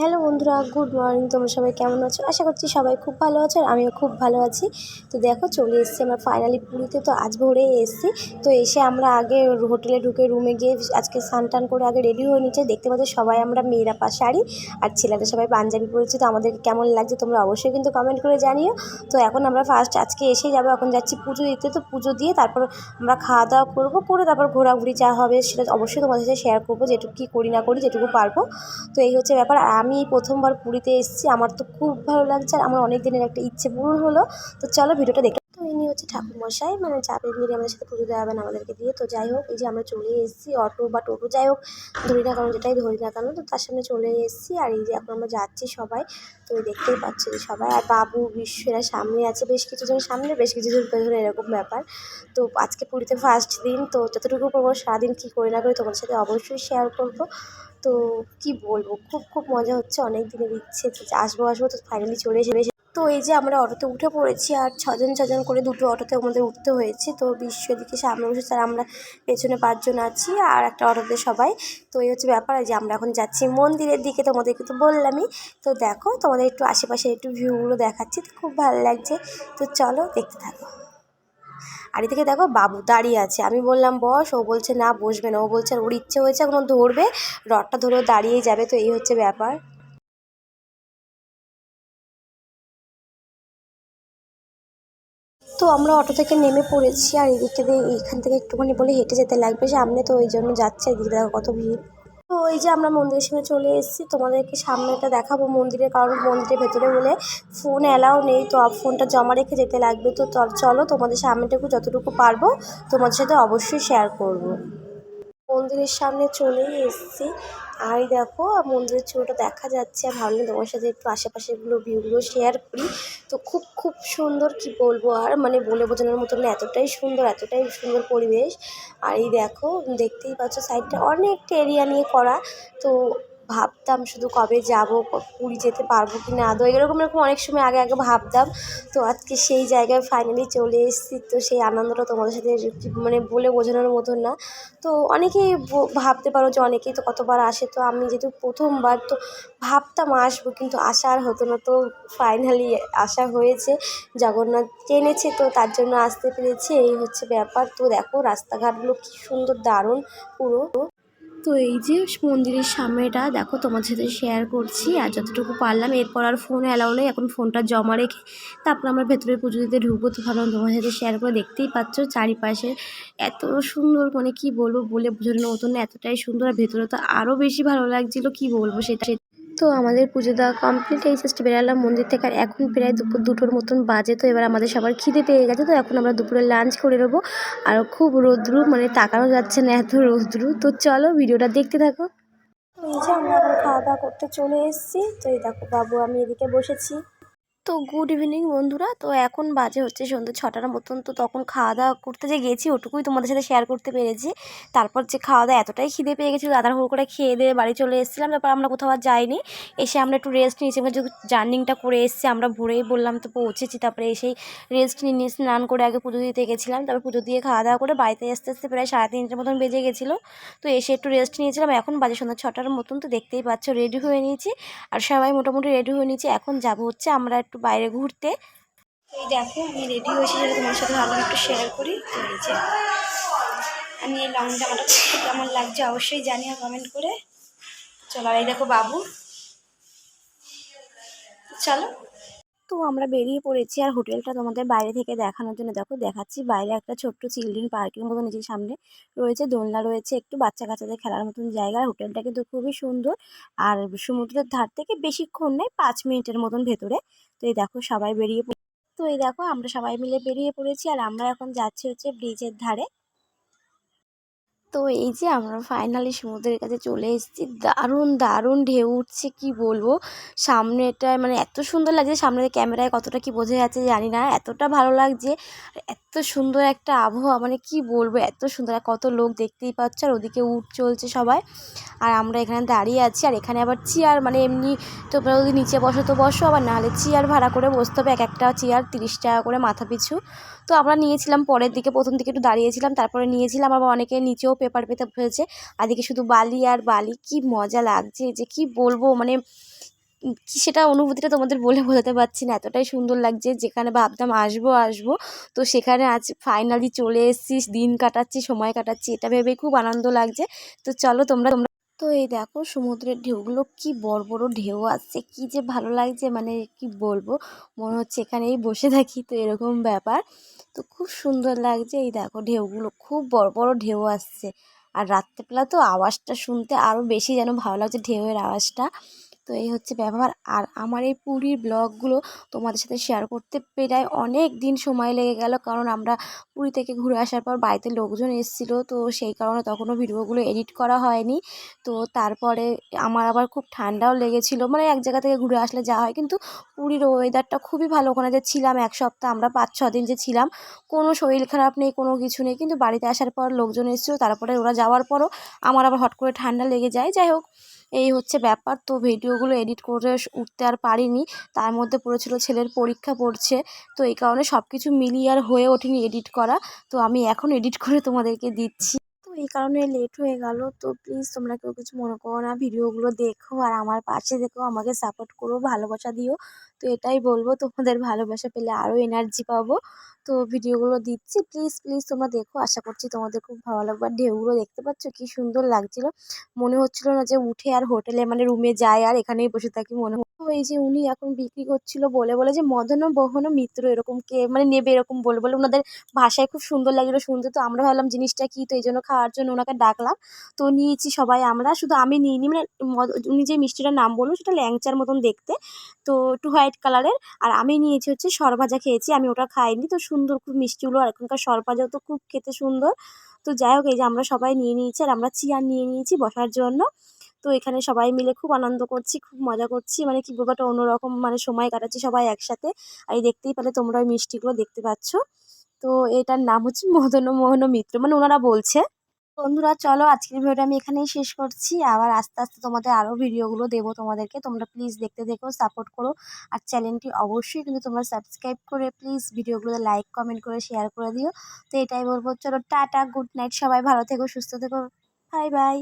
Hello বন্ধুরা, good morning, তোমরা সবাই কেমন আছো? আশা করছি সবাই খুব ভালো আছো আর আমিও খুব ভালো আছি। তো দেখো, চলে এসেছি আমরা ফাইনালি পুরীতে, তো আজ ভোরেই এসেছি। তো এসে আমরা আগে হোটেলে ঢুকে রুমে গিয়ে আজকে স্নান টান করে আগে রেডি হয়ে নিচ্ছে। দেখতে পাচ্ছ সবাই আমরা মেয়েরা পা শাড়ি আর ছেলেরা সবাই পাঞ্জাবি পরেছি। তো আমাদেরকে কেমন লাগছে তোমরা অবশ্যই কিন্তু কমেন্ট করে জানিও। তো এখন আমরা ফার্স্ট আজকে এসেই যাব, এখন যাচ্ছি পুজো দিতে। তো পুজো দিয়ে তারপর আমরা খাওয়া দাওয়া করব, করে তারপর ঘোরাঘুরি যা হবে সেটা অবশ্যই তোমাদের সাথে শেয়ার করব, যেটুকু কী করি না করি যেটুকু পারব। তো এই হচ্ছে ব্যাপার। আর আমি এই প্রথমবার পুরীতে এসেছি, আমার তো খুব ভালো লাগছে আর আমার অনেক দিনের একটা ইচ্ছে পূরণ হলো। তো চলো ভিডিওটা দেখে হচ্ছে ঠাকুরমশাই মানে চাপের মেরে আমাদের সাথে পুজো দেওয়াবেন আমাদেরকে দিয়ে। তো যাই হোক, এই যে আমরা চলে এসেছি, অটো বা টোটো যাই হোক, ধরি না কেন, যেটাই ধরি না কেন, তো তার সামনে চলে এসেছি। আর এই যে এখন আমরা যাচ্ছি সবাই, তো দেখতেই পাচ্ছি সবাই। আর বাবু, বিশ্ব, এরা সামনে আছে, বেশ কিছুজন সামনে, বেশ কিছুজন পেছনে এরকম ব্যাপার। তো আজকে পুরীতে ফার্স্ট দিন, তো যতটুকু করব সারাদিন কী করি না করি তোমার সাথে অবশ্যই শেয়ার করব। তো কি বলব, খুব খুব মজা হচ্ছে, অনেক দিনের ইচ্ছে আসব আসব, তো ফাইনালি চলে এসে তো এই যে আমরা অটোতে উঠে পড়েছি আর ছজন ছজন করে দুটো অটোতে আমাদের উঠতে হয়েছে, তো বিশ্ব দিকে সামনে বসেছে আর আমরা পেছনে পাঁচজন আছি আর একটা অটোতে সবাই। তো এই হচ্ছে ব্যাপার যে আমরা এখন যাচ্ছি মন্দিরের দিকে তোমাদেরকে তো বললামই। তো দেখো তোমাদের একটু আশেপাশে একটু ভিউগুলো দেখাচ্ছি, তো খুব ভালো লাগছে। তো চলো দেখতে থাকো। আর এদিকে দেখো বাবু দাঁড়িয়ে আছে, আমি বললাম, বস, ও বলছে না, বসবে না। ও বলছে, আর ওর ইচ্ছে হয়েছে এখন ধরবে, রডটা ধরেও দাঁড়িয়েই যাবে। তো এই হচ্ছে ব্যাপার। তো আমরা অটো থেকে নেমে পড়েছি আর এদিকে এখান থেকে একটুখানি বলে হেঁটে যেতে লাগবে সামনে তো ওই জন্য যাচ্ছে, এদিকে দেখো কত ভিড় তো ওই যে আমরা মন্দিরের সামনে চলে এসেছি, তোমাদেরকে সামনেটা দেখাবো মন্দিরের, কারণ মন্দিরের ভেতরে বলে ফোন অ্যালাও নেই, তো ফোনটা জমা রেখে যেতে লাগবে তো চলো তোমাদের সামনেটুকু যতটুকু পারব তোমাদের সাথে অবশ্যই শেয়ার করব। মন্দিরের সামনে চলেই এসেছি। আর দেখো, মন্দিরের ছবিটা দেখা যাচ্ছে। আর ভাবলাম তোমার সাথে একটু আশেপাশেগুলো ভিউগুলো শেয়ার করি। তো খুব খুব সুন্দর কি বলব আর মানে বলে বোঝানোর মতো না, এতটাই সুন্দর এতটাই সুন্দর পরিবেশ। আর এই দেখো, দেখতেই পাচ্ছ সাইডটা অনেকটা এরিয়া নিয়ে করা। তো ভাবতাম শুধু কবে যাব পুরী যেতে পারব কি না? আদৌ এরকম এরকম অনেক সময় আগে আগে ভাবতাম। তো আজকে সেই জায়গায় ফাইনালি চলে এসেছি। তো সেই আনন্দটা তোমাদের সাথে মানে বলে বোঝানোর মতন না। তো অনেকেই ভাবতে পারো যে অনেকেই তো কতবার আসে। তো আমি যেহেতু প্রথমবার, তো ভাবতাম আসব কিন্তু আসা আর হতো না। তো ফাইনালি আসা হয়েছে। জগন্নাথ টেনেছে তো তার জন্য আসতে পেরেছি। এই হচ্ছে ব্যাপার। তো দেখো, রাস্তাঘাটগুলো কী সুন্দর, দারুণ, পুরো। তো এই যে মন্দিরের সামনেটা, দেখো তোমার সাথে শেয়ার করছি। আর যতটুকু পারলাম, এরপর আর ফোন অ্যালাউ নেই। এখন ফোনটা জমা রেখে তারপর আমরা ভেতরে পুজো দিতে ঢুকবো। তো ভাবলাম তোমার সাথে শেয়ার করে দেখতেই পাচ্ছ চারিপাশে এত সুন্দর মানে কি বলব, বলে বোঝানোর মতন এতটাই সুন্দর। আর ভেতরে তো আরও বেশি ভালো লাগছিল, কি বলব সেটা তো আমাদের পুজো দেওয়া কমপ্লিট এই জাস্ট বেরালাম মন্দির থেকে আর এখন প্রায় দুপুর দুটোর মতন বাজে। তো এবার আমাদের সবার খিদে পেয়ে গেছে। তো এখন আমরা দুপুরে লাঞ্চ করে নেব। আর খুব রৌদ্রু মানে তাকানো যাচ্ছে না এত রৌদ্র। তো চলো ভিডিওটা দেখতে থাকো। এই যে আমরা খাওয়া দাওয়া করতে চলে এসেছি। তো এই দেখো বাবু, আমি এদিকে বসেছি। তো গুড ইভিনিং বন্ধুরা। তো এখন বাজে হচ্ছে সন্ধ্যে ছটার মতন। তো তখন খাওয়া দাওয়া করতে যে গেছি, ওটুকুই তোমাদের সাথে শেয়ার করতে পেরেছি। তারপর যে খাওয়া দাওয়া এতটাই খিদে পেয়ে গেছিল দাদার হুড় করে খেয়ে দিয়ে বাড়ি চলে এসেছিলাম। তারপর আমরা কোথাও আর যাইনি। এসে আমরা একটু রেস্ট নিয়েছি। আমরা যেহেতু জার্নিংটা করে এসেছি, আমরা ভোরেই বললাম তো পৌঁছেছি। তারপরে এসেই রেস্ট নিয়ে নিয়ে স্নান করে আগে পুজো দিতে গেছিলাম। তারপর পুজো দিয়ে খাওয়া দাওয়া করে বাড়িতে আসতে আসতে প্রায় সাড়ে তিনটের মতন বেজে গেছিল। তো এসে একটু রেস্ট নিয়েছিলাম। এখন বাজে সন্ধ্যা ছটার মতন। তো দেখতেই পাচ্ছ রেডি হয়ে নিয়েছি। আর সবাই মোটামুটি রেডি হয়ে নিয়েছি। এখন যাব হচ্ছে আমরা একটু বাইরে ঘুরতে। এই দেখো, আমি রেডি হয়েছি যেটা তোমার সাথে ভালো একটু শেয়ার করি। এই যে, আমি এই লং জামাটা কেমন লাগছে অবশ্যই জানিও কমেন্ট করে। চলো এই দেখো বাবু। চলো। তো আমরা বেরিয়ে পড়েছি আর হোটেলটা তোমাদের বাইরে থেকে দেখানোর জন্য। দেখো, দেখাচ্ছি বাইরে একটা ছোট্ট চিলড্রেন পার্কের মতো নিজের সামনে রয়েছে, দোলনা রয়েছে, একটু বাচ্চা কাচ্চাদের খেলার মতন জায়গা। হোটেলটা কিন্তু খুবই সুন্দর। আর সমুদ্রের ধার থেকে বেশিক্ষণ নেই পাঁচ মিনিটের মতন ভেতরে। তো এই দেখো, সবাই বেরিয়ে তো এই দেখো, আমরা সবাই মিলে বেরিয়ে পড়েছি। আর আমরা এখন যাচ্ছি হচ্ছে ব্রিজের ধারে। তো এই যে আমরা ফাইনালি সমুদ্রের কাছে চলে এসেছি, দারুণ দারুণ ঢেউ উঠছে কি বলব? সামনেটায় মানে এত সুন্দর লাগছে সামনে ক্যামেরায় কতটা কি বোঝা যাচ্ছে জানি না, এতটা ভালো লাগছে এত সুন্দর একটা আবহাওয়া মানে কি বলব, এত সুন্দর কত লোক দেখতেই পাচ্ছ, আর ওদিকে উঠ চলছে সবাই, আর আমরা এখানে দাঁড়িয়ে আছি, আর এখানে আবার চেয়ার মানে এমনি তোমরা যদি নিচে বসো তো বসো, আবার নাহলে চেয়ার ভাড়া করে বসতে হবে, এক একটা চেয়ার তিরিশ টাকা করে মাথা পিছু তো আমরা নিয়েছিলাম পরের দিকে, প্রথম দিকে একটু দাঁড়িয়েছিলাম, তারপরে নিয়েছিলাম, আবার অনেকে নিচেও পেপার পেতে হয়েছে। আর দিকে শুধু বালি আর বালি, কি মজা লাগছে যে কি বলব মানে কি সেটা অনুভূতিটা তোমাদের বলে বোঝাতে পারছি না। এতটাই সুন্দর লাগছে, যেখানে ভাবতাম আসব আসব। তো সেখানে আজ ফাইনালি চলে এসেছি, দিন কাটাচ্ছি, সময় কাটাচ্ছি, এটা ভেবেই খুব আনন্দ লাগছে। তো চলো তোমরা তোমরা তো এই দেখো সমুদ্রের ঢেউগুলো, কি বড় বড় ঢেউ আসছে, কি যে ভালো লাগছে মানে কি বলব, মনে হচ্ছে এখানেই বসে থাকি, তো এরকম ব্যাপার। তো খুব সুন্দর লাগছে। এই দেখো ঢেউগুলো খুব বড় বড় ঢেউ আসছে। আর রাত্রেবেলা তো আওয়াজটা শুনতে আরও বেশি যেন ভালো লাগছে ঢেউয়ের আওয়াজটা। তো এই হচ্ছে ব্যবহার। আর আমার এই পুরীর ব্লগগুলো তোমাদের সাথে শেয়ার করতে পেরায় অনেক দিন সময় লেগে গেল, কারণ আমরা পুরী থেকে ঘুরে আসার পর বাড়িতে লোকজন এসেছিল, তো সেই কারণে তখনও ভিডিওগুলো এডিট করা হয়নি। তো তারপরে আমার আবার খুব ঠান্ডাও লেগেছিলো মানে এক জায়গা থেকে ঘুরে আসলে যা হয়, কিন্তু পুরীর ওয়েদারটা খুবই ভালো ওখানে যে ছিলাম এক সপ্তাহ, আমরা পাঁচ, ছ দিন যে ছিলাম, কোনো শরীর খারাপ নেই, কোনো কিছু নেই, কিন্তু বাড়িতে আসার পর লোকজন এসেছিল, তারপরে ওরা যাওয়ার পরও আমার আবার হট করে ঠান্ডা লেগে যায়। যাই হোক এই হচ্ছে ব্যাপার। তো ভিডিওগুলো এডিট করে উঠতে আর পারিনি। তার মধ্যে পড়েছিল ছেলের পরীক্ষা পড়ছে। তো এই কারণে সব কিছু মিলিয়ে আর হয়ে ওঠেনি এডিট করা। তো আমি এখন এডিট করে তোমাদেরকে দিচ্ছি। এই কারণে লেট হয়ে গেল। তো প্লিজ তোমরা কেউ কিছু মনে করো না, ভিডিওগুলো দেখো আর আমার পাশে দেখো আমাকে সাপোর্ট করো, ভালোবাসা দিও। তো এটাই বলব, তোমাদের ভালোবাসা পেলে আরও এনার্জি পাবো। তো ভিডিওগুলো দিচ্ছি প্লিজ প্লিজ তোমরা দেখো। আশা করছি তোমাদের খুব ভালো লাগবে। আর ঢেউগুলো দেখতে পাচ্ছ, কি সুন্দর লাগছিল। মনে হচ্ছিল না যে উঠে আর হোটেলে মানে রুমে যায় আর এখানেই বসে থাকি মনে এই যে উনি এখন বিক্রি করছিল বলে বলে যে মদন বহন মিত্র এরকম কে মানে নেবে এরকম বলে বলে ওনাদের ভাষায় খুব সুন্দর লাগল শুনতে তো আমরা ভাবলাম জিনিসটা কি, তো এই জন্য খাওয়ার জন্য ওনাকে ডাকলাম। তো নিয়েছি সবাই আমরা। শুধু আমি নিইনি মানে উনি যে মিষ্টিটার নাম বলল সেটা ল্যাংচার মতন দেখতে। তো একটু হোয়াইট কালারের। আর আমি নিয়েছি হচ্ছে সরভাজা খেয়েছি। আমি ওটা খাইনি। তো সুন্দর খুব মিষ্টিগুলো। আর এখনকার সরভাজাও তো খুব খেতে সুন্দর। তো যাই হোক, এই যে আমরা সবাই নিয়ে নিয়েছি আর আমরা চেয়ার নিয়ে নিয়েছি বসার জন্য। তো এখানে সবাই মিলে খুব আনন্দ করছি, খুব মজা করছি। মানে কী বলব অন্যরকম মানে সময় কাটাচ্ছি সবাই একসাথে। আর এই দেখতেই পেলে তোমরা ওই মিষ্টিগুলো দেখতে পাচ্ছ। তো এটার নাম হচ্ছে মদন মোহন মিত্র। মানে ওনারা বলছে বন্ধুরা, চলো আজকের ভিডিওটা আমি এখানেই শেষ করছি। আবার আস্তে আস্তে তোমাদের আরও ভিডিওগুলো দেবো তোমাদেরকে। তোমরা প্লিজ দেখতে দেখো সাপোর্ট করো। আর চ্যানেলটি অবশ্যই কিন্তু তোমরা সাবস্ক্রাইব করে প্লিজ ভিডিওগুলোতে লাইক কমেন্ট করে শেয়ার করে দিও। তো এটাই বলব। চলো টাটা গুড নাইট সবাই ভালো থেকো, সুস্থ থেকো। Bye bye